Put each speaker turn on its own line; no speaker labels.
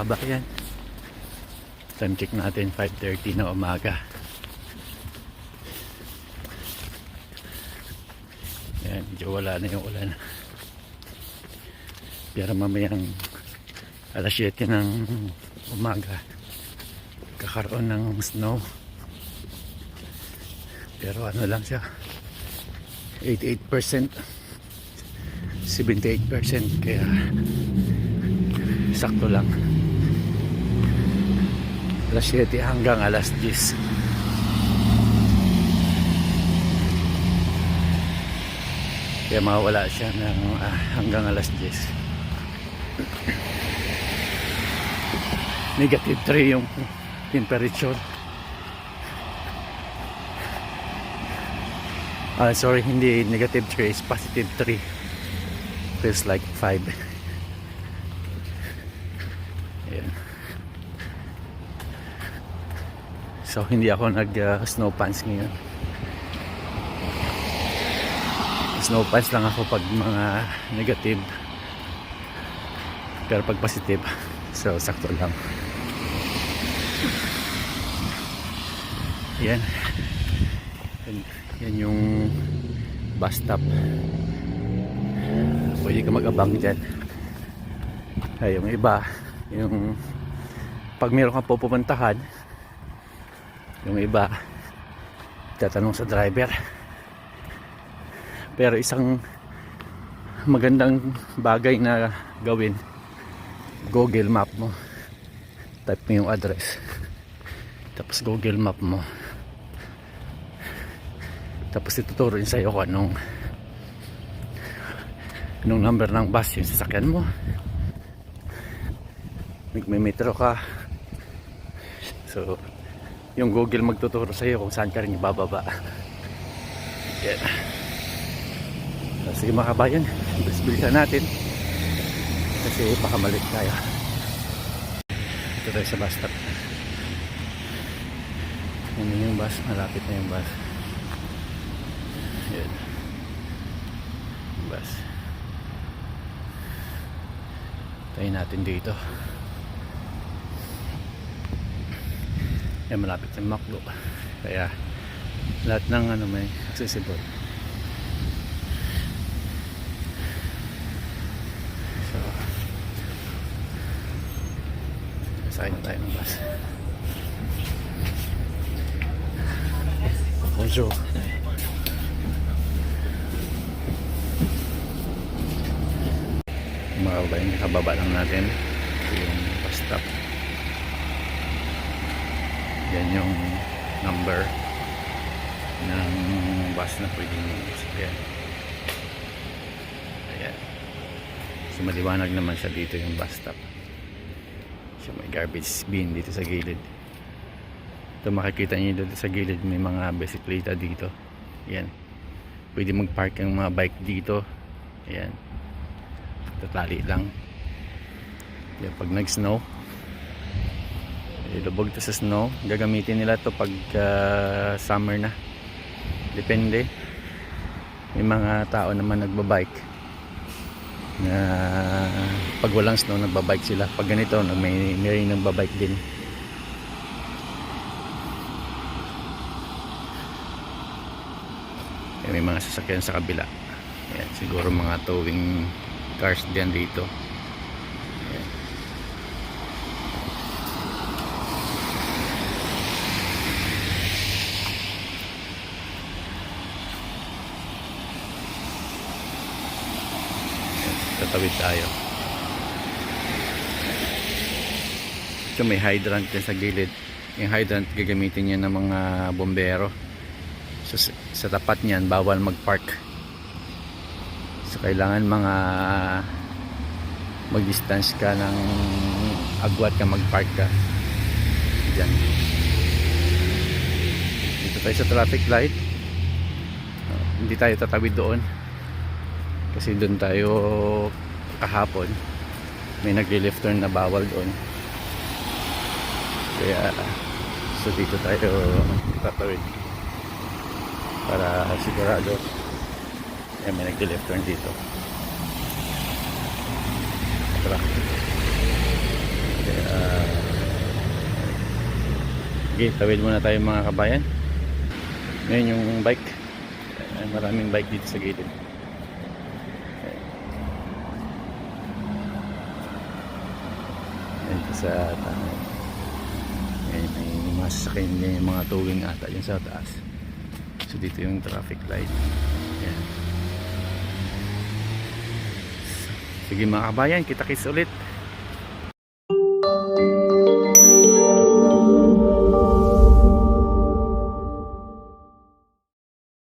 kabayan. Time check natin 5.30 na umaga. Yan, medyo wala na yung ulan. Pero mamayang alas 7 ng umaga kakaroon ng snow. Pero ano lang siya 88% 78% kaya sakto lang alas 7 hanggang alas 10 kaya mawala siya ng ah, hanggang alas 10 negative 3 yung temperature. Ah sorry hindi negative 3 is positive 3 feels like 5 ayan so hindi ako nag uh, snow pants ngayon. Snow pants lang ako pag mga negative. Pero pag positive so sakto lang. Yan. Yan, yung bus stop. Pwede ka mag-abang dyan. Ay yung iba yung pag meron kang pupuntahan yung iba tatanong sa driver. Pero isang magandang bagay na gawin google map mo. Type mo yung address. Tapos google map mo. Tapos ituturo yun sa'yo kung anong anong number ng bus yung sasakyan mo. May metro ka. So yung google magtuturo sa'yo kung saan ka rin ibababa So, sige mga kabayan. Bilis-bilisan natin. Kasi baka malik tayo. Ito tayo sa bus stop. Yan yung bus? Malapit na yung bus. Yung bus. Tayo natin dito yan malapit sa Macdo kaya lahat ng ano may accessible. So sakay na tayo ng bus. Bonjour. Mga kababa lang natin. Yung bus stop yan yung number ng bus na pwedeng sakyan ayan so maliwanag naman siya dito yung bus stop. So may garbage bin dito sa gilid. Ito makikita niyo dito sa gilid may mga bisikleta dito. Ayan. Pwede mag park yung mga bike dito. Ayan. Tatali lang. Kaya pag nag snow ilubog to sa snow. Gagamitin nila to pag uh, summer na. Depende. May mga tao naman nagbabike. Na pag walang snow nagbabike sila. Pag ganito may, may rin nagbabike din. Eh, may mga sasakyan sa kabila. Ayan, siguro mga towing cars dyan dito Ayan. Ayan, tatawid tayo. Ito may hydrant dyan sa gilid. Yung hydrant gagamitin niya ng mga bombero. So, sa, tapat niyan bawal mag-park. So kailangan mga mag-distance ka ng agwat ka mag-park ka. Dyan dito tayo sa traffic light. Hindi tayo tatawid doon kasi doon tayo kahapon may nagli-left turn na bawal doon kaya so dito tayo tatawid para sigurado eh, may nagdi-left turn dito tara kaya Sige, tawid muna tayo mga kabayan. Ngayon yung bike. Maraming bike dito sa gilid. Ito sa tao. Ngayon may mga sasakyan niya yung mga towing ata yun sa taas. So dito yung traffic light. Yan. Sige mga kabayan, kita-kits ulit.